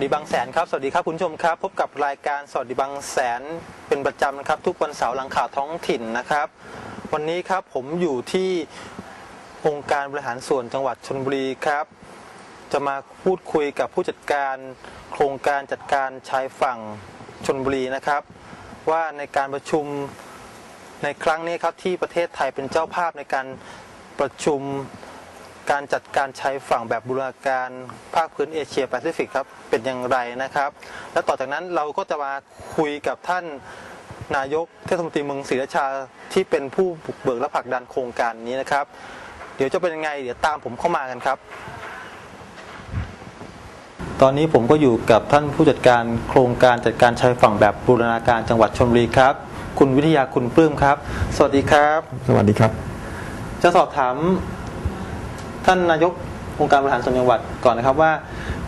วัสดีบางแสนครับ สวัสดีครับคุณผู้ชมครับ พบกับรายการสวัสดีบางแสนเป็นประจำนะครับ ทุกวันเสาร์หลังข่าวท้องถิ่นนะครับ วันนี้ครับผมอยู่ที่องค์การบริหารส่วนจังหวัดชลบุรีครับ จะมาพูดคุยกับผู้จัดการโครงการจัดการชายฝั่งชลบุรีนะครับ ว่าในการประชุมในครั้งนี้ครับที่ประเทศไทยเป็นเจ้าภาพในการประชุม การจัดการชายฝั่งแบบบูรณาการภาคพื้นเอเชียแปซิฟิกครับเป็นอย่างไรนะครับ และต่อจากนั้นเราก็จะมาคุยกับท่านนายกเทศมนตรีเมืองศรีราชาที่เป็นผู้บุกเบิกและผลักดันโครงการนี้นะครับ เดี๋ยวจะเป็นยังไงเดี๋ยวตามผมเข้ามากันครับ ตอนนี้ผมก็อยู่กับท่านผู้จัดการโครงการจัดการชายฝั่งแบบบูรณาการจังหวัดชลบุรีครับ คุณวิทยาคุณปลื้มครับ สวัสดีครับ สวัสดีครับ จะสอบถาม ท่านนายกองค์การบริหารส่วนจังหวัดก่อนนะครับว่า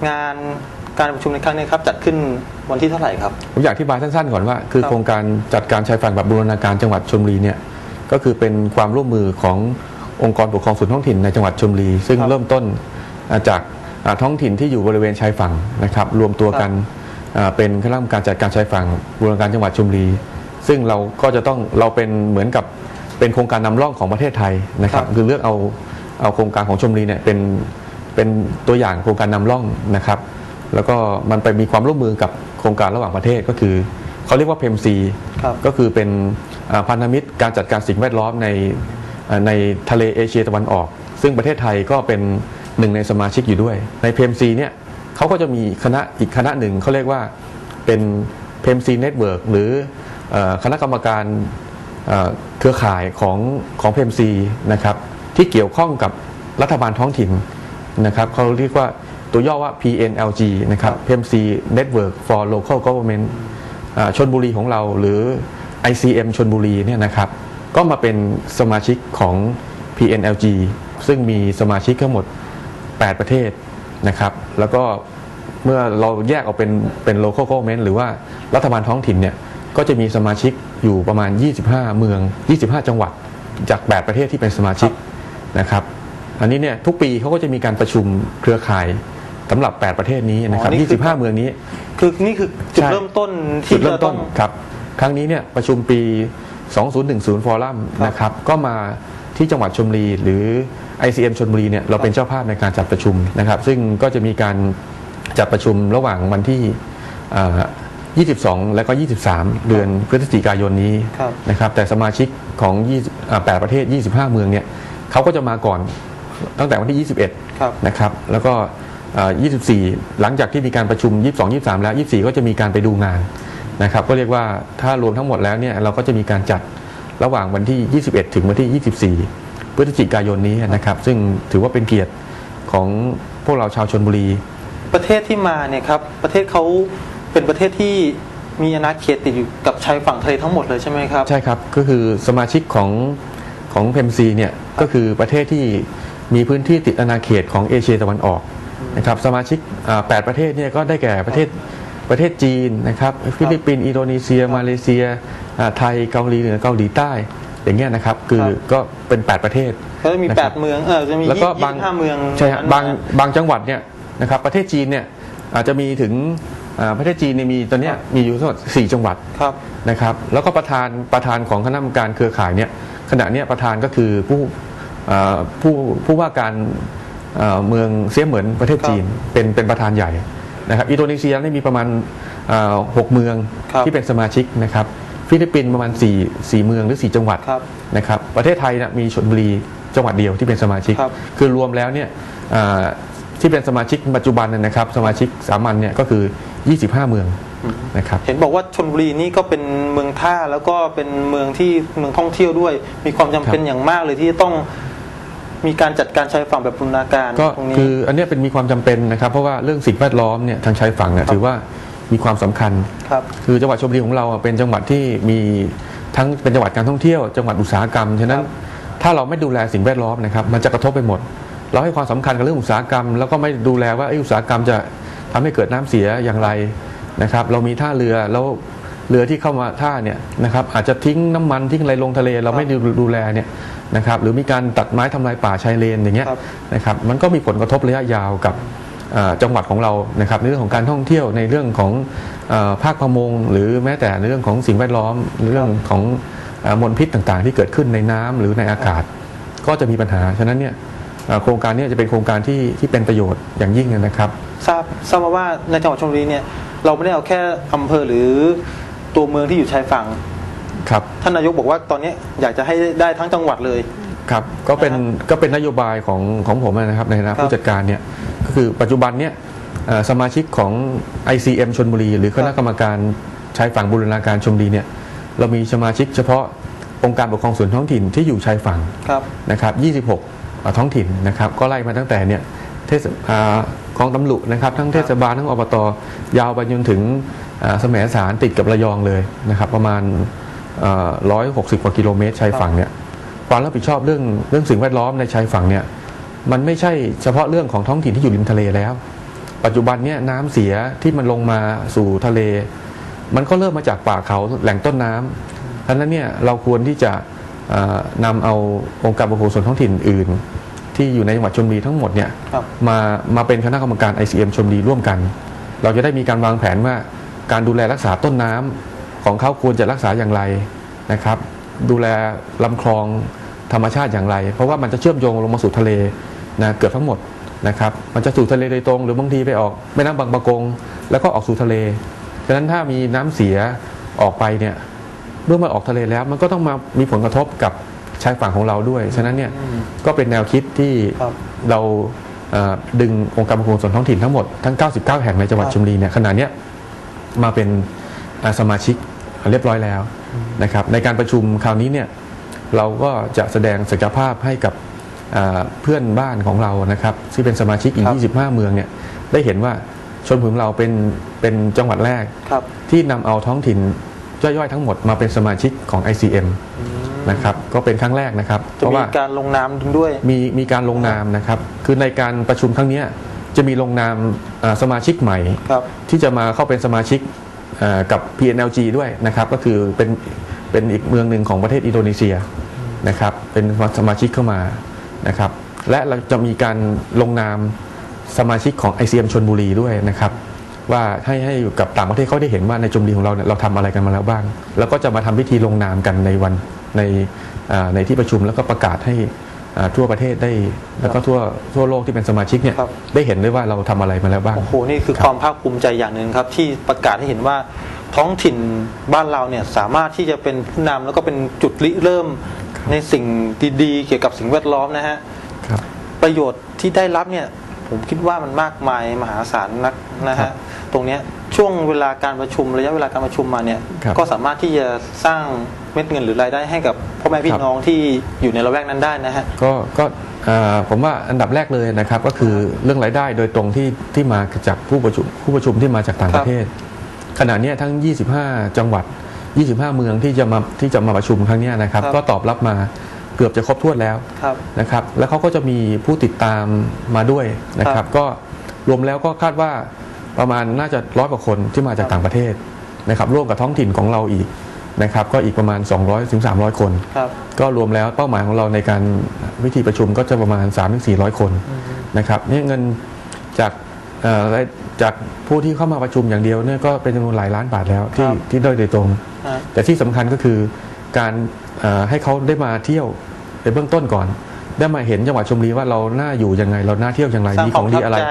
งานการประชุมในครั้งนี้ครับจัดขึ้นวันที่เท่าไหร่ครับผมอยากอธิบายสั้นๆก่อนว่า คือครับโครงการจัดการชายฝั่งแบบบูรณาการจังหวัดชลบุรีเนี่ยก็คือเป็นความร่วมมือขององค์กรปกครองส่วนท้องถิ่นในจังหวัดชลบุรี ซึ่งเริ่มต้นอ่าจากอ่าท้องถิ่นที่อยู่บริเวณชายฝั่งนะครับ รวมตัวกันอ่าเป็นคณะกรรมการจัดการชายฝั่งบูรณาการจังหวัดชลบุรี ซึ่งเราก็จะต้องเราเป็นเหมือนกับเป็นโครงการนำร่องของประเทศไทยนะครับครับคือเลือกเอา เอาโครงการของชลบุรีเนี่ยเป็นเป็นตัวอย่างโครงการนำร่องนะครับ แล้วก็มันไปมีความร่วมมือกับโครงการระหว่างประเทศก็คือเขาเรียกว่าเพมซีครับก็คือเป็นอ่าพันธมิตรการจัดการสิ่งแวดล้อมในอ่าในทะเลเอเชียตะวันออก ซึ่งประเทศไทยก็เป็นหนึ่งในสมาชิกอยู่ด้วย ในเพมซีเนี่ยเขาก็จะมีคณะอีกคณะหนึ่งเขาเรียกว่าเป็นเพมซีเน็ตเวิร์กหรือเออคณะกรรมการเอ่อเครือข่ายของของเพมซีนะครับ ที่เกี่ยวข้องกับรัฐบาลท้องถิ่นนะครับเขาเรียกว่าตัวย่อว่า PNLG นะครับ PMC Network for Local Government ชนบุรีของเราหรือ ICM ชนบุรีเนี่ยนะครับ ก็มาเป็นสมาชิกของ PNLG ซึ่งมีสมาชิกทั้งหมด 8 ประเทศนะครับ แล้วก็เมื่อเราแยกออกเป็นเป็น local government หรือว่ารัฐบาลท้องถิ่นเนี่ย ก็จะมีสมาชิกอยู่ประมาณ 25 เมือง 25 จังหวัดจาก 8 ประเทศที่เป็นสมาชิก นะครับ อันนี้เนี่ยทุกปีเขาก็จะมีการประชุมเครือข่ายสำหรับ 8 ประเทศนี้นะครับอ๋อนี่คือ 25 เมืองนี้ คือนี่คือจุดใช่ เริ่มต้นจุที่ดเริ่จะมต้ต้อนงครับ ครั้งนี้เนี่ยประชุมปี 2010 ฟอรัมครับ นะครับ ก็มาที่จังหวัดชลบุรี หรือ ICM ชลบุรีเนี่ยเราเป็นเจ้าภาพในการจัดประชุมนะครับ ซึ่งก็จะมีการจัดประชุมระหว่างวันที่เอ่อ22 และก็ 23 เดือนพฤศจิกายนนี้ครับ นะครับ แต่สมาชิกของ20อ่า8ประเทศ 25 เมืองเนี่ย เขาก็จะมาก่อนตั้งแต่วันที่ 21ครับนะครับ แล้วก็เอ่อ24 หลังจากที่มีการประชุม 22 23 แล้ว 24 ก็จะมีการไปดูงานนะครับ ก็เรียกว่าถ้ารวมทั้งหมดแล้วเนี่ยเราก็จะมีการจัดระหว่างวันที่ 21 ถึงวันที่ 24 พฤศจิกายนนี้นะครับ ซึ่งถือว่าเป็นเกียรติของพวกเราชาวชนบุรี ประเทศที่มาเนี่ยครับ ประเทศเขาเป็นประเทศที่มีอาณาเขตติดอยู่กับชายฝั่งทะเลทั้งหมดเลยใช่ไหมครับ ใช่ครับ ก็คือสมาชิกของ ของเพมซีเนี่ยก็คือประเทศที่มีพื้นที่ติดอาณาเขตของเอเชียตะวันออกนะครับสมาชิกอ่าแปดประเทศเนี่ยก็ได้แก่ประเทศประเทศจีนนะครับฟิลิปปินส์อินโดนีเซีย มาเลเซียอ่าไทยเกาหลีเหนือเกาหลีใต้อย่างเงี้ยนะครับคือครับก็เป็น 8 ประเทศก็จะมีนะแปครับดเมืองเออจะมีแล้วก็ยี่บางสิบห้าเมืองใช่ครับนั้นบางนะบางจังหวัดเนี่ยนะครับประเทศจีนเนี่ยอาจจะมีถึงอ่าประเทศจีนเนี่ยมีตอนเนี้ยมีอยู่ทั้งหมดสี่จังหวัดครับนะครับแล้วก็ประธานประธานของคณะกรรมการเครือข่ายเนี่ย ขณะเนี้ยประธานก็คือผู้เอ่อผู้ผู้ว่าการเอ่อเมืองเสียเหมือนประเทศจีนเป็นเป็นประธานใหญ่นะครับอินโดนีเซียนี่มีประมาณเอ่อหกเมืองครับที่เป็นสมาชิกนะครับฟิลิปปินส์ประมาณ4ี่สี่เมืองหรือ 4 จังหวัดครับนะครับประเทศไทยเนะมีชลบุรีจังหวัดเดียวที่เป็นสมาชิกครับคือรวมแล้วเนี่ยเอ่อที่เป็นสมาชิกปัจจุบันเนยนะครับสมาชิกสามัญเนี่ยก็คือ 25 เมือง นะครับเห็นบอกว่าชนบุรีนี่ก็เป็นเมืองท่าแล้วก็เป็นเมืองที่เมืองท่องเที่ยวด้วย มีความจำเป็นครับอย่างมากเลยที่จะต้องมีการจัดการชายฝั่งแบบบูรณาการก็ตรงนี้คืออันเนี้ยเป็นมีความจำเป็นนะครับ เพราะว่าเรื่องสิ่งแวดล้อมเนี่ยทางชายฝั่งเนี่ยครับถือว่ามีความสำคัญครับคือจังหวัดชลบุรีของเราอะเป็นจังหวัดที่มีทั้งเป็นจังหวัดการท่องเที่ยว จังหวัดอุตสาหกรรมฉะนั้นครับถ้าเราไม่ดูแลสิ่งแวดล้อมนะครับมันจะกระทบไปหมด เราให้ความสำคัญกับเรื่องอุตสาหกรรม แล้วก็ไม่ดูแลว่าไอ้อุตสาหกรรมจะทำให้เกิดน้ำเสียอย่างไร นะครับเรามีท่าเรือแล้วเรือที่เข้ามาท่าเนี่ยนะครับอาจจะทิ้งน้ำมันทิ้งอะไรลงทะเล เราไม่ดูดูแลเนี่ยนะครับหรือมีการตัดไม้ทำลายป่าชายเลนอย่างเงี้ยครับนะครับมันก็มีผลกระทบระยะยาวกับเอ่อจังหวัดของเรานะครับในเรื่องของการท่องเที่ยวในเรื่องของเออภาคประมง หรือแม้แต่ในเรื่องของสิ่งแวดล้อมเรื่องของเอ่อมลพิษต่างๆ ที่เกิดขึ้นในน้ำหรือในอากาศ ก็จะมีปัญหาฉะนั้นเนี่ยเอ่อโครงการเนี้จะเป็นโครงการที่ที่เป็นประโยชน์อย่างยิ่งนะครับทราบทราบมาว่าในจังหวัดชลบุรีเนี่ย เราไม่ได้เอาแค่อำเภอหรือตัวเมืองที่อยู่ชายฝั่งครับท่านนายกบอกว่าตอนนี้อยากจะให้ได้ทั้งจังหวัดเลย ครับก็เป็นนะฮะก็เป็นนโยบายของของผมนะครับในฐานะครับผู้จัดการเนี่ยก็คือปัจจุบันเนี่ยเอ่อสมาชิกของ ICM ชนบุรี หรือคณะกรรมการชายฝั่งบูรณาการชลบุรีเนี่ยเรามีสมาชิกเฉพาะองค์การปกครองส่วนท้องถิ่นที่อยู่ชายฝั่งครับนะครับ26อ่าท้องถิ่นนะครับก็ไล่มาตั้งแต่เนี่ยเทศอ่าคลองตำลุนะครับทั้งเทศบาลทั้งอบตยาวไปจนถึงอ่าแสมสารติดกับระยองเลยนะครับ ประมาณร้อยหกสิบกว่ากิโลเมตรชายฝั่งเนี่ยความรับผิดชอบเรื่องเรื่องสิ่งแวดล้อมในชายฝั่งเนี่ยมันไม่ใช่เฉพาะเรื่องของท้องถิ่นที่อยู่ริมทะเลแล้ว ปัจจุบันเนี่ยน้ำเสียที่มันลงมาสู่ทะเล มันก็เริ่มมาจากป่าเขาแหล่งต้นน้ำเพราะฉะนั้นเนี่ยเราควรที่จะเอ่อนำเอาองค์การปกครองส่วนท้องถิ่นอื่น ที่อยู่ในจังหวัดชลบุรีทั้งหมดเนี่ยครับมามาเป็นคณะกรรมการ ICM ชลบุรีร่วมกัน เราจะได้มีการวางแผนว่าการดูแลรักษาต้นน้ำของเขาควรจะรักษาอย่างไรนะครับ ดูแลลำคลองธรรมชาติอย่างไร เพราะว่ามันจะเชื่อมโยงลงมาสู่ทะเลนะเกือบทั้งหมดนะครับมันจะสู่ทะเลโดยตรง หรือบางทีไปออกแม่น้ำบางปะกง แล้วก็ออกสู่ทะเลฉะนั้นถ้ามีน้ำเสียออกไปเนี่ย เมื่อมันออกทะเลแล้วมันก็ต้องมามีผลกระทบกับ ชายฝั่งของเราด้วย ฉะนั้นเนี่ยอืมก็เป็นแนวคิดที่ครับเราเอ่อดึงองค์การปกครองส่วนท้องถิ่นทั้งหมดทั้ง 99 แห่งในจังหวัดครับชลบุรีเนี่ยขณะเนี้ยมาเป็นอ่าสมาชิกเรียบร้อยแล้วนะครับในการประชุมคราวนี้เนี่ยเราก็จะแสดงศักยภาพให้กับอ่าเพื่อนบ้านของเรานะครับที่เป็นสมาชิกอีกครับ25 เมืองเนี่ยได้เห็นว่าชนบุรีของเราเป็นเป็นจังหวัดแรกครับที่นำเอาท้องถิ่นย่อยๆทั้งหมดมาเป็นสมาชิกของ ICM นะครับก็เป็นครั้งแรกนะครับจะเพราะมีว่าการลงนามด้วย มีมีการลงนามนะครับ คือในการประชุมครั้งเนี้ยจะมีลงนามอ่าสมาชิกใหม่ ครับ ที่จะมาเข้าเป็นสมาชิกอ่ากับ PNLG ด้วยนะครับ ก็คือเป็นเป็นอีกเมืองหนึ่งของประเทศอินโดนีเซียนะครับ เป็นสมาชิกเข้ามานะครับ และเราจะมีการลงนามสมาชิกของ ICM ชนบุรีด้วยนะครับ ว่าให้ให้กับต่างประเทศเขาได้เห็นว่าในชมรีของเราเนี่ยเราทำอะไรกันมาแล้วบ้าง แล้วก็จะมาทำพิธีลงนามกันในวัน ในอ่าในที่ประชุมแล้วก็ประกาศให้อ่าทั่วประเทศได้แล้วก็ทั่วทั่วโลกที่เป็นสมาชิกเนี่ยครับได้เห็นด้วยว่าเราทำอะไรมาแล้วบ้างโอ้โหนี่คือครับความภาคภูมิใจอย่างหนึ่งครับ ที่ประกาศให้เห็นว่าท้องถิ่นบ้านเราเนี่ยสามารถที่จะเป็นผู้นำแล้วก็เป็นจุดริเริ่มในสิ่งดีๆ เกี่ยวกับสิ่งแวดล้อมนะฮะครับประโยชน์ที่ได้รับเนี่ยผมคิดว่ามันมากมายมหาศาลนักนะครัฮะบตรงเนี้ยช่วงเวลาการประชุมระยะเวลาการประชุมมาเนี่ยครับก็สามารถที่จะสร้าง เม็ดเงินหรือรายได้ให้กับพ่อแม่พี่ครับน้องที่อยู่ในละแวกนั้นได้นะฮะ ก็ก็อ่าผมว่าอันดับแรกเลยนะครับก็คือเรื่องรายได้โดยตรงที่ที่มาจากผู้ประชุมผู้ประชุมที่มาจากต่างคปรับระเทศ ขณะเนี้ยทั้ง 25 จังหวัด 25 เมืองที่จะมาที่จะมาประชุมครั้งเนี้ยนะครับ ก็ตอบรับมาเกือบจะครบถ้วนแล้วครับนะครับ แล้วเขาก็จะมีผู้ติดตามมาด้วยนะคครัรับบก็รวมแล้วก็คาดว่าประมาณน่าจะร้อยกว่าคนที่มาจากต่างประเทศนะครับ ร่วมกับท้องถิ่นของเราอีก นะครับก็อีกประมาณ 200ถึง300 คน ครับ ก็รวมแล้วเป้าหมายของเราในการวิธีประชุมก็จะประมาณ 3-400 คนนะครับนี่เงินจากเอ่อรายจากผู้ที่เข้ามาประชุมอย่างเดียวเนี่ยก็เป็นจำนวนหลายล้านบาทแล้วที่ครับ ที่ได้โดยตรง ฮะ แต่ที่สำคัญก็คือการเอ่อให้เขาได้มาเที่ยวในเบื้องต้นก่อน ได้มาเห็นจังหวัดชลบุรีว่าเราน่าอยู่ยังไง เราน่าเที่ยวอย่างไรสร้างมีคขวามองประดีทับอะไรใจ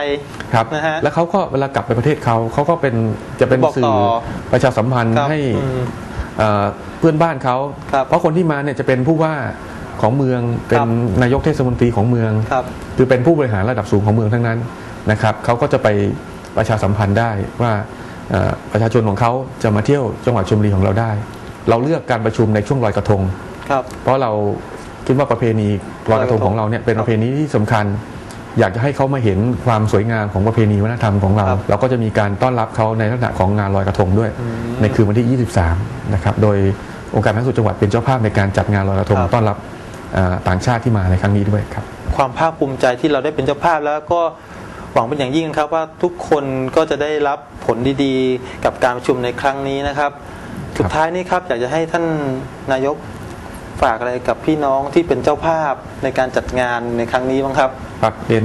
ครับนะฮะแล้วเขาก็เวลากลับไปประเทศเขาเขาก็เป็นจะเป็นบอกสื่ต่ออประชาสัมพันธ์ครับให้อืม เอ่อเพื่อนบ้านเขาครับเพราะคนที่มาเนี่ยจะเป็นผู้ว่าของเมืองเป็นครับนายกเทศมนตรีของเมืองครับคือเป็นผู้บริหารระดับสูงของเมืองทั้งนั้นนะครับเขาก็จะไปประชาสัมพันธ์ได้ว่าเอ่อประชาชนของเขาจะมาเที่ยวจังหวัดชลบุรีของเราได้ เราเลือกการประชุมในช่วงลอยกระทงครับเพราะเราคิดว่าประเพณีลอยกระทงของเราเนี่ยเป็นประเพณีที่สำคัญ อยากจะให้เขามาเห็นความสวยงามของประเพณีวัฒนธรรมของเรา ครับเราก็จะมีการต้อนรับเขาในลักษณะของงานลอยกระทงด้วย อืมในคืนวันที่ 23 นะครับ โดยองค์การพัฒนาส่วนจังหวัดเป็นเจ้าภาพในการจัดงานลอยกระทงครับ ต้อนรับเอ่อต่างชาติที่มาในครั้งนี้ด้วยครับ ความภาคภูมิใจที่เราได้เป็นเจ้าภาพแล้วก็หวังเป็นอย่างยิ่งครับว่าทุกคนก็จะได้รับผลดีๆ กับการประชุมในครั้งนี้นะครับถสุดท้ายนี่ครับอยากจะให้ท่านนายกฝากอะไรกับพี่น้องที่เป็นเจ้าภาพในการจัดงานในครั้งนี้บ้างครับ ฝากเรียน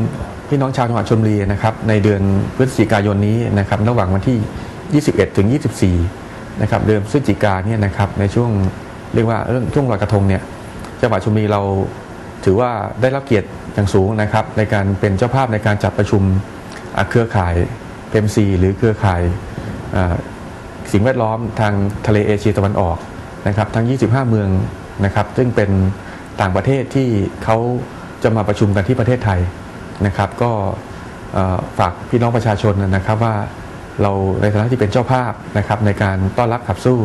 พี่น้องชาวจังหวัดชลบุรีนะครับในเดือนพฤศจิกายนนี้นะครับระหว่างวันที่ 21 ถึง 24 นะครับเดือนพฤศจิกาเนี่ยนะครับในช่วงเรียกว่าเรื่องช่วงลอยกระทงเนี่ยจังหวัดชลบุรีเราถือว่าได้รับเกียรติอย่างสูงนะครับในการเป็นเจ้าภาพในการจัดประชุมเครือข่ายเอ็มซีหรือเครือข่ายสิ่งแวดล้อมทางทะเลเอเชียตะวันออกนะครับทั้ง 25 เมืองนะครับซึ่งเป็นต่างประเทศที่เขา จะมาประชุมกันที่ประเทศไทยนะครับ ก็ฝากพี่น้องประชาชนนะครับว่าเราในฐานะที่เป็นเจ้าภาพนะครับในการต้อนรับขับสู้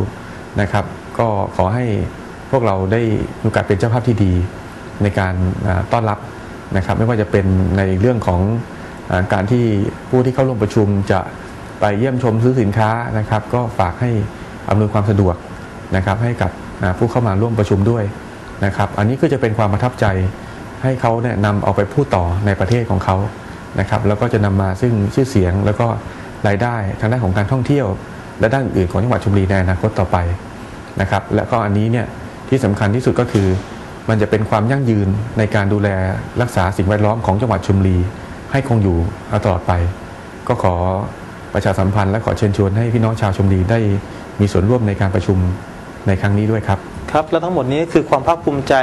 นะครับ ก็ขอให้พวกเราได้มีโอกาสเป็นเจ้าภาพที่ดีในการต้อนรับนะครับ ไม่ว่าจะเป็นในเรื่องของอการที่ผู้ที่เข้าร่วมประชุมจะไปเยี่ยมชมซื้อสินค้านะครับ ก็ฝากให้อำนวยความสะดวกนะครับให้กับผู้เข้ามาร่วมประชุมด้วยนะครับ อันนี้ก็จะเป็นความประทับใจ ให้เขาเนี่ยนำเอาไปพูดต่อในประเทศของเขานะครับแล้วก็จะนำมาซึ่งชื่อเสียงแล้วก็รายได้ทางด้านของการท่องเที่ยว และด้านอื่นของจังหวัดชลบุรีในอนาคตต่อไปนะครับและก็อันนี้เนี่ยที่สำคัญที่สุดก็คือ มันจะเป็นความยั่งยืนในการดูแลรักษาสิ่งแวดล้อมของจังหวัดชลบุรีให้คงอยู่ตลอดไป ก็ขอประชาสัมพันธ์และขอเชิญชวนให้พี่น้องชาวชมรีได้มีส่วนร่วมในการประชุมในครั้งนี้ด้วยครับ ครับและทั้งหมดนี้คือความภาคภูมิใจ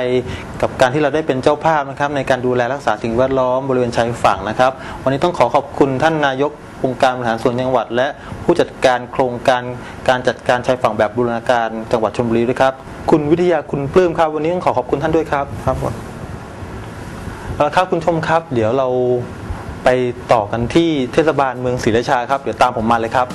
กับการที่เราได้เป็นเจ้าภาพนะครับ ในการดูแลรักษาสิ่งแวดล้อมบริเวณชายฝั่งนะครับ วันนี้ต้องขอขอบคุณท่านนายกองค์การบริหารส่วนจังหวัด และผู้จัดการโครงการการจัดการชายฝั่งแบบบูรณาการจังหวัดชลบุรีด้วยครับ คุณวิทยาคุณปลื้มครับวันนี้ต้องขอขอบคุณท่านด้วยครับครับผมเอาละครับคุณชมครับ เดี๋ยวเราไปต่อกันที่เทศบาลเมืองศรีราชาครับเดี๋ยวตามผมมาเลยครับ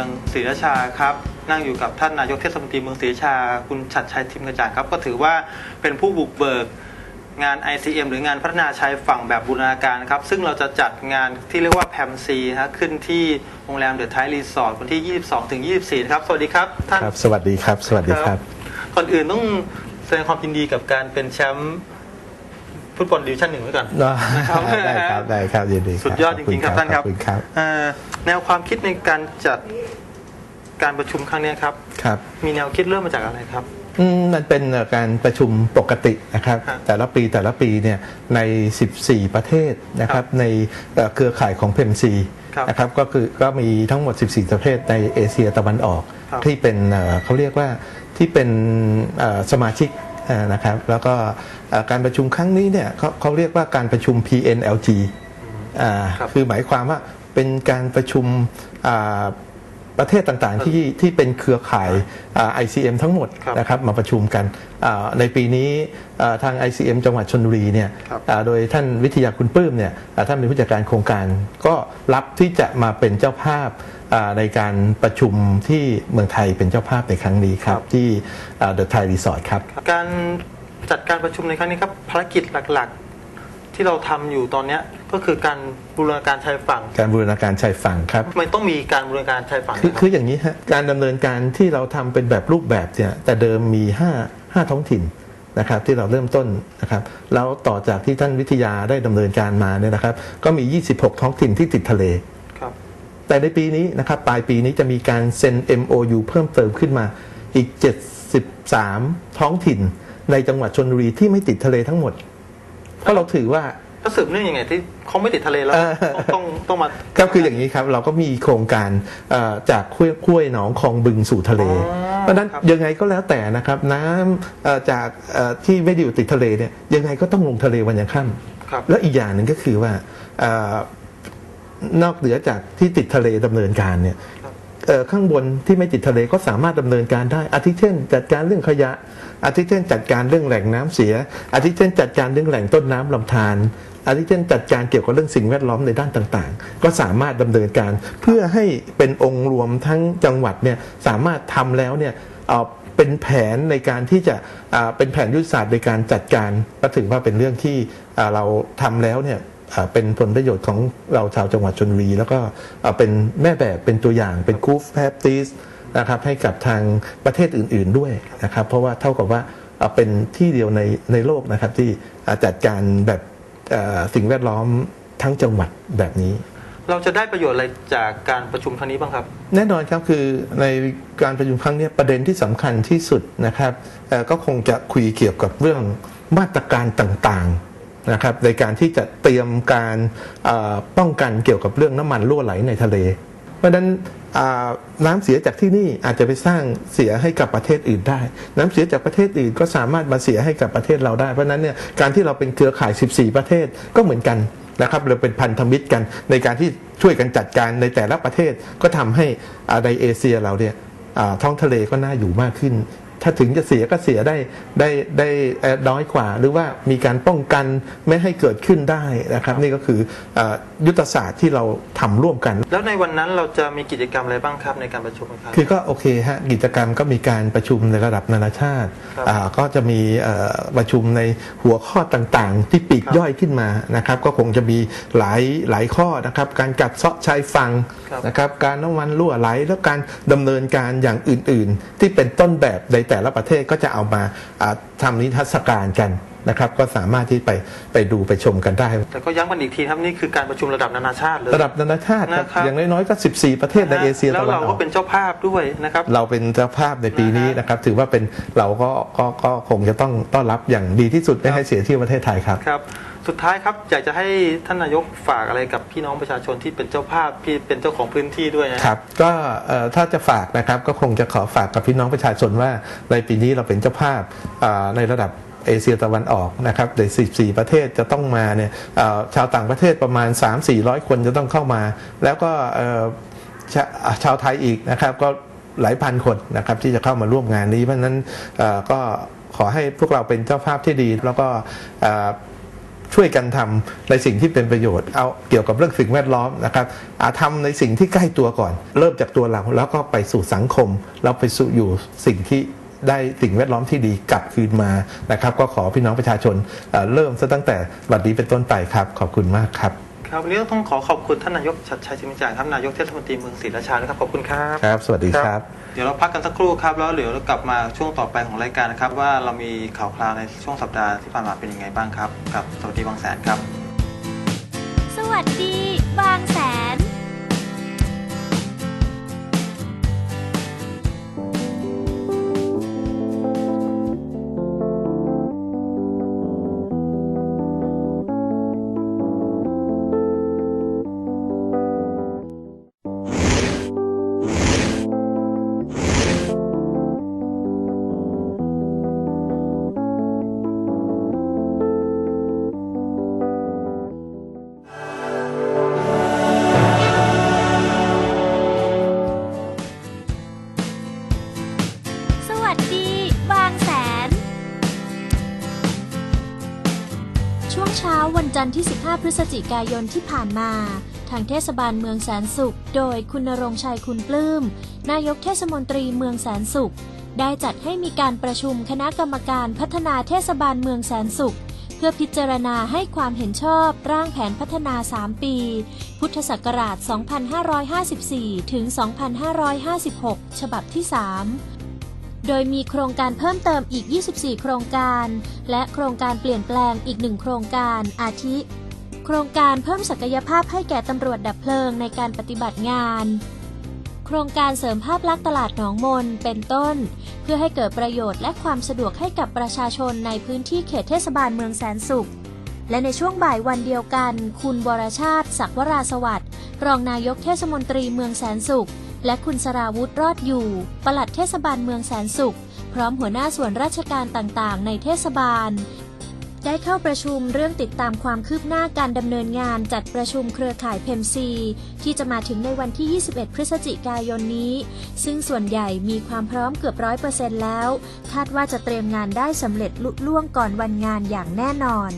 องศรีราชาครับนั่งอยู่กับท่านนายกเทศมนตรีเมืองศรีราชา คุณชัดชัยทิมกระจ่างครับ ก็ถือว่าเป็นผู้บุกเบิกงาน ICM หรืองานพัฒนาชายฝั่งแบบบูรณาการครับ ซึ่งเราจะจัดงานที่เรียกว่าแพมซีฮะขึ้นที่โรงแรมเดอะไทรีสอร์ทวันที่ 22ถึง24 นะครับ สวัสดีครับท่านครับ สวัสดีครับ สวัสดีครับ ก่อนอื่นต้องแสดงความยินดีกับการเป็นแชมป์ ฟุตบอลดิวิชั่นหนึ่งไว้ก่อนนะครับได้ครับได้ครับยินดีครับสุดยอดจริงๆครับท่านครับขอบคุณครับเอ่อแนวความคิดในการจัดการประชุมครั้งเนี้ยครับครับ มีแนวคิดเริ่มมาจากอะไรครับอืมมันเป็นเอ่อการประชุมปกตินะครับครับ แต่ละปีแต่ละปีเนี่ยใน 14 ประเทศนะครับ ในเอ่อเครือข่ายของเพมซีครับนะครับก็คือก็มีทั้งหมด 14 ประเทศในเอเชียตะวันออกครับที่เป็นเอ่อเขาเรียกว่าที่เป็นเอ่อสมาชิกเอ่อ นะครับแล้วก็เอ่อการประชุมครั้งนี้เนี่ยเขาเขาเรียกว่าการประชุม PNLG อ่าครับคือหมายความว่าเป็นการประชุมอ่าประเทศต่างๆที่ที่เป็นเครือข่ายอ่า ICM ทั้งหมดครับนะครับมาประชุมกันอ่าในปีนี้อ่าทาง ICM จังหวัดชนบุรีเนี่ยครับอ่าโดยท่านวิทยาคุณปลื้มเนี่ยอ่าท่านเป็นผู้จัดการโครงการก็รับที่จะมาเป็นเจ้าภาพอ่า ในการประชุมที่เมืองไทยเป็นเจ้าภาพในครั้งนี้ครับ ที่เดอะไทยรีสอร์ทครับการจัดการประชุมในครั้งนี้ครับภารกิจหลักๆที่เราทำอยู่ตอนเนี้ยก็คือการบูรณาการชายฝั่ง การบูรณาการชายฝั่งครับทำไมต้องมีการบูรณาการชายฝั่งคือนะคืรับออย่างนี้ฮะการดำเนินการที่เราทำเป็นแบบรูปแบบเนี่ยแต่เดิมมี 5 5 ท้องถิ่นนะครับที่เราเริ่มต้นนะครับแล้วต่อจากที่ท่านวิทยาได้ดำเนินการมาเนี่ยนะครับ ก็มี 26 ท้องถิ่นที่ติดทะเลครับ แต่ในปีนี้นะครับปลายปีนี้จะมีการเซ็น MOU เพิ่มเติมขึ้นมาอีก 73 ท้องถิ่นในจังหวัดชนบุรีที่ไม่ติดทะเลทั้งหมด เพราะเราถือว่าแล้วสืบเนื่องยังไงที่เขาไม่ติดทะเลแล้วเออต้องต้องต้องมาครับคืออย่างนี้ครับ เราก็มีโครงการเอ่อจากห้วยห้วยหนองคลองบึงสู่ทะเลอ๋อเพราะฉะนั้นครับยังไงก็แล้วแต่นะครับ น้ำเอ่อจากเอ่อที่ไม่ได้อยู่ติดทะเลเนี่ยยังไงก็ต้องลงทะเลวันยังค่ครับำแล้วอีกอย่างหนึ่งก็คือว่าเอ่อ นอกเหนือจากที่ติดทะเลดำเนินการเนี่ยครับเอ่อข้างบนที่ไม่ติดทะเลก็สามารถดำเนินการได้อาทิเช่น จัดการเรื่องขยะอาทิเช่นจัดการเรื่องแหล่งน้ำเสียอาทิเช่นจัดการเรื่องแหล่งต้นน้ำลำธารอาทิเช่นจัดการเกี่ยวกับเรื่องสิ่งแวดล้อมในด้านต่างๆ ก็สามารถดำเนินการเพื่อให้เป็นองค์รวมทั้งจังหวัดเนี่ยสามารถทำแล้วเนี่ยเอ่อเป็นแผนในการที่จะอ่าเป็นแผนยุทธศาสตร์ในการจัดการก็ถือว่าเป็นเรื่องที่อ่าเราทำแล้วเนี่ยอ่า เป็นผลประโยชน์ของเราชาวจังหวัดชนบุรี แล้วก็อ่าเป็นแม่แบบเป็นตัวอย่างเป็นคูฟแพปติสนะครับให้กับทางประเทศอื่น ๆด้วยนะครับ เพราะว่าเท่ากับว่าอ่าเป็นที่เดียวในในโลกนะครับที่อ่าจัดการแบบอ่าสิ่งแวดล้อมทั้งจังหวัดแบบนี้ เราจะได้ประโยชน์อะไรจากการประชุมครั้งนี้บ้างครับ แน่นอนครับคือในการประชุมครั้งเนี้ยประเด็นที่สำคัญที่สุดนะครับเอ่อก็คงจะคุยเกี่ยวกับเรื่องมาตรการต่างๆ นะครับในการที่จะเตรียมการป้องกันเกี่ยวกับเรื่องน้ำมันรั่วไหลในทะเล เพราะฉะนั้นน้ำเสียจากที่นี่อาจจะไปสร้างเสียให้กับประเทศอื่นได้ น้ำเสียจากประเทศอื่นก็สามารถมาเสียให้กับประเทศเราได้ เพราะฉะนั้นเนี่ยการที่เราเป็นเครือข่าย 14 ประเทศก็เหมือนกันนะครับเราเป็นพันธมิตรกันในการที่ช่วยกันจัดการในแต่ละประเทศก็ทำให้อาในเอเชียเราเนี่ยท้องทะเลก็น่าอยู่มากขึ้น ถ้าถึงจะเสียก็เสียได้ได้ได้เอ่อน้อยกว่า หรือว่ามีการป้องกันไม่ให้เกิดขึ้นได้นะครับ นี่ก็คืออายุทธศาสตร์ที่เราทำร่วมกัน แล้วในวันนั้นเราจะมีกิจกรรมอะไรบ้างครับในการประชุมครับคือก็โอเคฮะกิจกรรมก็มีการประชุมในระดับนานาชาติครับอ่าก็จะมีเอ่อประชุมในหัวข้อต่างๆ ที่ปลีกครับย่อยขึ้นมานะครับ ก็คงจะมีหลายหลายข้อนะครับ การกัดเซาะชายฝั่งครับนะครับ การน้ำมันรั่วไหลแล้วการดำเนินการอย่างอื่น ๆ ที่เป็นต้นแบบในแต่ละประเทศก็จะเอามาอ่าทำนิทรรศการกันนะครับก็สามารถที่ไปไปดูไปชมกันได้ แต่ก็ย้ำกันอีกทีครับนี่คือการประชุมระดับนานาชาติเลยระดับนานาชาติครับนะครับอย่างน้อยๆก็ 14 ประเทศในเอเชียแล้ตะววันเราอก็อกเป็นเจ้าภาพด้วยนะครับเราเป็นเจ้าภาพในปีนี้นะครับถือว่าเป็นเราก็ก็ก็คงจะต้องต้อนรับอย่างดีที่สุดไม่ให้เสียที่ประเทศไทยครับครับ สุดท้ายครับอยากจะให้ท่านนายกฝากอะไรกับพี่น้องประชาชนที่เป็นเจ้าภาพที่เป็นเจ้าของพื้นที่ด้วยนะครับก็ถ้าจะฝากนะครับก็คงจะขอฝากกับพี่น้องประชาชนว่าในปีนี้เราเป็นเจ้าภาพในระดับเอเชียตะวันออกนะครับใน14 ประเทศจะต้องมาเนี่ยชาวต่างประเทศประมาณ 3-400 คนจะต้องเข้ามา แล้วก็ชาชาวไทยอีกนะครับก็หลายพันคนนะครับที่จะเข้ามาร่วมงานนี้เพราะนั้นก็ขอให้พวกเราเป็นเจ้าภาพที่ดี แล้วก็ ช่วยกันทำในสิ่งที่เป็นประโยชน์ เอาเกี่ยวกับเรื่องสิ่งแวดล้อมนะครับอาทำในสิ่งที่ใกล้ตัวก่อน เริ่มจากตัวเราแล้วก็ไปสู่สังคม แล้วไปสู่อยู่สิ่งที่ได้สิ่งแวดล้อมที่ดีกลับคืนมานะครับ ก็ขอพี่น้องประชาชนเอ่อเริ่มซะตั้งแต่บัดนี้เป็นต้นไปครับ ขอบคุณมากครับ ครับวันนี้ต้องขอขอบคุณท่านนายกชัดชัยชิมจางครับนายกเทศมนตรีเมืองศรีราชานะครับขอบคุณครับครับ สวัสดีครับ เดี๋ยวเราพักกันสักครู่ครับแล้วเดี๋ยวเรากลับมาช่วงต่อไปของรายการนะครับ ว่าเรามีข่าวคราวในช่วงสัปดาห์ที่ผ่านมาเป็นยังไงบ้างครับ กับสวัสดีบางแสนครับ สวัสดีบางแสน จันทร์ที่ 15 พฤศจิกายนที่ผ่านมา ทางเทศบาลเมืองแสนสุข โดยคุณณรงชัยคุณปลื้ม นายกเทศมนตรีเมืองแสนสุข ได้จัดให้มีการประชุมคณะกรรมการพัฒนาเทศบาลเมืองแสนสุข เพื่อพิจารณาให้ความเห็นชอบร่างแผนพัฒนา 3 ปี พุทธศักราช 2554 ถึง 2556 ฉบับที่ 3 โดยมีโครงการเพิ่มเติมอีก 24 โครงการ และโครงการเปลี่ยนแปลงอีกหนึ่งโครงการอาทิ โครงการเพิ่มศักยภาพให้แก่ตำรวจดับเพลิงในการปฏิบัติงาน โครงการเสริมภาพลักษณ์ตลาดหนองมน เป็นต้น เพื่อให้เกิดประโยชน์และความสะดวกให้กับประชาชนในพื้นที่เขตเทศบาลเมืองแสนสุขและในช่วงบ่ายวันเดียวกัน คุณวรชาติ ศักวราสวัสดิ์รองนายกเทศมนตรีเมืองแสนสุข และคุณสราวุธรอดอยู่ ปลัดเทศบาลเมืองแสนสุข พร้อมหัวหน้าส่วนราชการต่างๆ ในเทศบาล ได้เข้าประชุมเรื่องติดตามความคืบหน้าการดำเนินงานจัดประชุมเครือข่ายเพมซีที่จะมาถึงในวันที่ 21 พฤศจิกายนนี้ ซึ่งส่วนใหญ่มีความพร้อมเกือบร้อยเปอร์เซ็นต์แล้ว คาดว่าจะเตรียมงานได้สำเร็จลุล่วงก่อนวันงานอย่างแน่นอน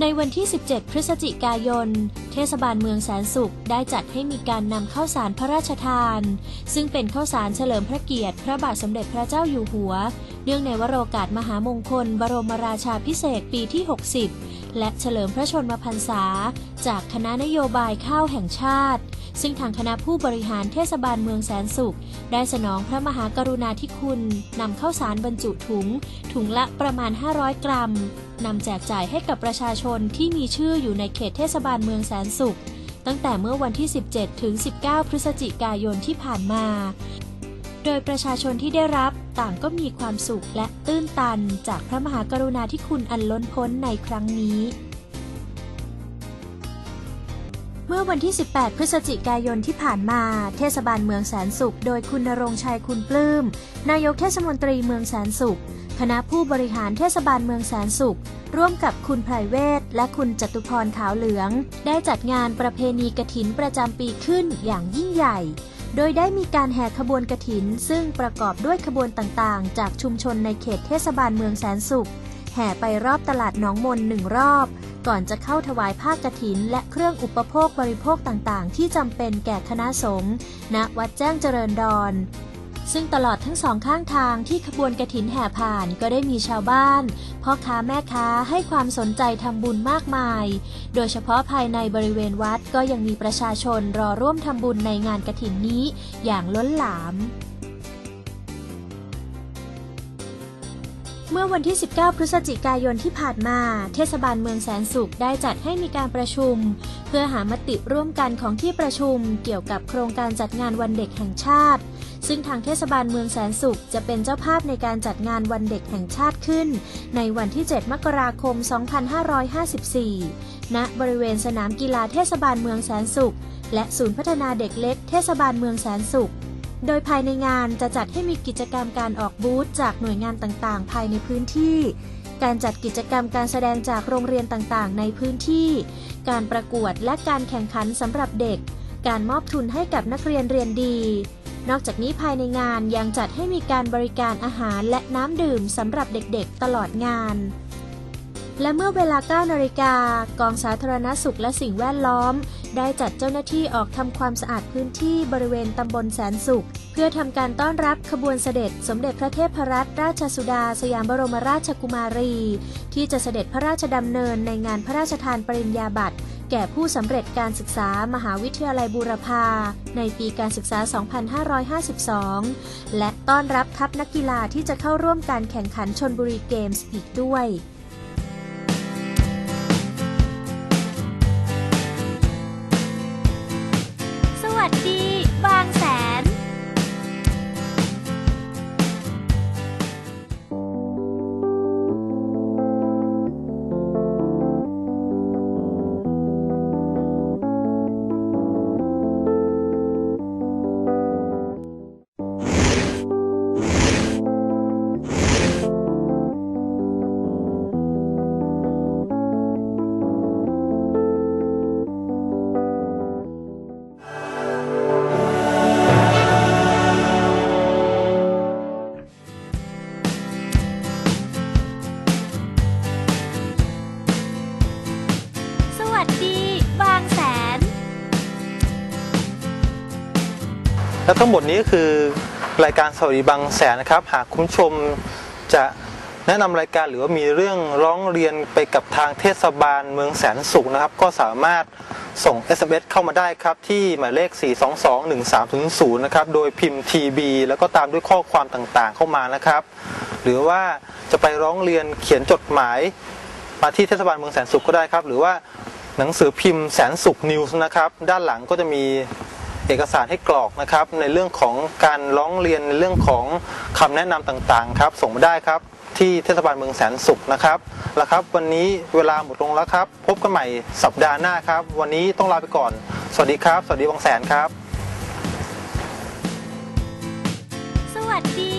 ในวันที่ 17 พฤศจิกายน เทศบาลเมืองแสนสุขได้จัดให้มีการนำข้าวสารพระราชทาน ซึ่งเป็นข้าวสารเฉลิมพระเกียรติ พระบาทสมเด็จพระเจ้าอยู่หัว เนื่องในวโรกาสมหามงคล บรมราชาพิเศษปีที่ 60 และเฉลิมพระชนมพรรษา จากคณะนโยบายข้าวแห่งชาติ ซึ่งทางคณะผู้บริหารเทศบาลเมืองแสนสุข ได้สนองพระมหากรุณาธิคุณนำข้าวสารบรรจุถุง ถุงละประมาณ 500 กรัมนำแจกจ่ายให้กับประชาชนที่มีชื่ออยู่ในเขตเทศบาลเมืองแสนสุขตั้งแต่เมื่อวันที่ 17 ถึง 19 พฤศจิกายนที่ผ่านมา โดยประชาชนที่ได้รับต่างก็มีความสุขและตื้นตันจากพระมหากรุณาธิคุณอันล้นพ้นในครั้งนี้ เมื่อวันที่ 18 พฤศจิกายนที่ผ่านมา เทศบาลเมืองแสนสุข โดยคุณณรงชัยคุณปลื้ม นายกเทศมนตรีเมืองแสนสุข คณะผู้บริหารเทศบาลเมืองแสนสุข ร่วมกับคุณไพรเวทและคุณจตุพรขาวเหลือง ได้จัดงานประเพณีกระถินประจำปีขึ้นอย่างยิ่งใหญ่ โดยได้มีการแห่ขบวนกระถิน ซึ่งประกอบด้วยขบวนต่างๆ จากชุมชนในเขตเทศบาลเมืองแสนสุข แห่ไปรอบตลาดหนองมนหนึ่งรอบ ก่อนจะเข้าถวายผ้ากระถิน และเครื่องอุปโภคบริโภคต่างๆ ที่จำเป็นแก่คณะสงฆ์ณวัดแจ้งเจริญดอน ซึ่งตลอดทั้งสองข้างทางที่ขบวนกฐินแห่ผ่านก็ได้มีชาวบ้านพ่อค้าแม่ค้าให้ความสนใจทำบุญมากมาย โดยเฉพาะภายในบริเวณวัดก็ยังมีประชาชนรอร่วมทำบุญในงานกฐินนี้อย่างล้นหลามเมื่อวันที่ 19 พฤศจิกายนที่ผ่านมา เทศบาลเมืองแสนสุขได้จัดให้มีการประชุม เพื่อหามติร่วมกันของที่ประชุมเกี่ยวกับโครงการจัดงานวันเด็กแห่งชาติ ซึ่งทางเทศบาลเมืองแสนสุข จะเป็นเจ้าภาพในการจัดงานวันเด็กแห่งชาติขึ้น ในวันที่ 7 มกราคม 2554 ณ บริเวณสนามกีฬาเทศบาลเมืองแสนสุข และศูนย์พัฒนาเด็กเล็กเทศบาลเมืองแสนสุขโดยภายในงานจะจัดให้มีกิจกรรมการออกบูธจากหน่วยงานต่างๆ ภายในพื้นที่ การจัดกิจกรรมการแสดงจากโรงเรียนต่างๆ ในพื้นที่ การประกวดและการแข่งขันสำหรับเด็ก การมอบทุนให้กับนักเรียนเรียนดี นอกจากนี้ภายในงานยังจัดให้มีการบริการอาหารและน้ำดื่มสำหรับเด็กๆ ตลอดงาน และเมื่อเวลา 9 นาฬิกา กองสาธารณสุขและสิ่งแวดล้อม ได้จัดเจ้าหน้าที่ออกทำความสะอาดพื้นที่บริเวณตำบลแสนสุข เพื่อทำการต้อนรับขบวนเสด็จสมเด็จพระเทพรัตนราชสุดา สยามบรมราชกุมารี ที่จะเสด็จพระราชดำเนินในงานพระราชทานปริญญาบัตร แก่ผู้สำเร็จการศึกษามหาวิทยาลัยบูรพาในปีการศึกษา 2552 และต้อนรับทัพนักกีฬาที่จะเข้าร่วมการแข่งขันชนบุรีเกมส์อีกด้วย และทั้งหมดนี้คือรายการสวัสดีบางแสนนะครับ หากคุณชมจะแนะนำรายการหรือว่ามีเรื่องร้องเรียนไปกับทางเทศบาลเมืองแสนสุขนะครับ ก็สามารถส่ง SMS เข้ามาได้ครับ ที่หมายเลข 4221300 นะครับ โดยพิมพ์ TB แล้วก็ตามด้วยข้อความต่างๆเข้ามานะครับ หรือว่าจะไปร้องเรียนเขียนจดหมาย มาที่เทศบาลเมืองแสนสุขก็ได้ครับ หรือว่าหนังสือพิมพ์แสนสุขนิวส์นะครับ ด้านหลังก็จะมี เอกสารให้กรอกนะครับ ในเรื่องของการร้องเรียนในเรื่องของคำแนะนำต่างๆครับ ส่งมาได้ครับที่เทศบาลเมืองแสนสุขนะครับแล้วครับ วันนี้เวลาหมดลงแล้วครับ พบกันใหม่สัปดาห์หน้าครับ วันนี้ต้องลาไปก่อน สวัสดีครับ สวัสดีบางแสนครับ สวัสดี